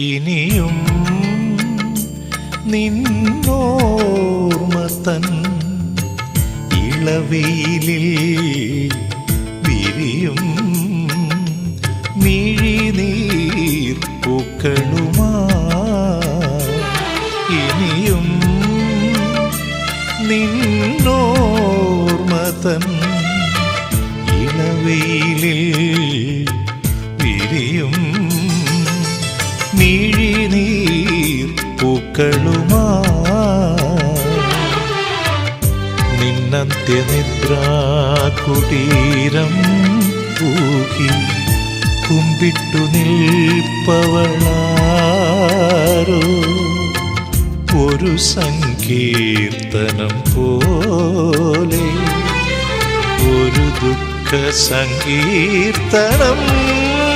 ഇനിയും നിന്നോർമത്തൻ ഇളവെയിലിൽ വിരിയും മിഴിനീർ പൂക്കളുമാ ഇനിയും നിന്നോർമതൻ ഇളവെയിലിൽ വിരിയും നിന്നന്ത്യനിദ്രാകുടീരം പൂകി കുമ്പിട്ടു നിൽപ്പവളാരോ? ഒരു സങ്കീർത്തനം പോലെ ഒരു ദുഃഖ സങ്കീർത്തനം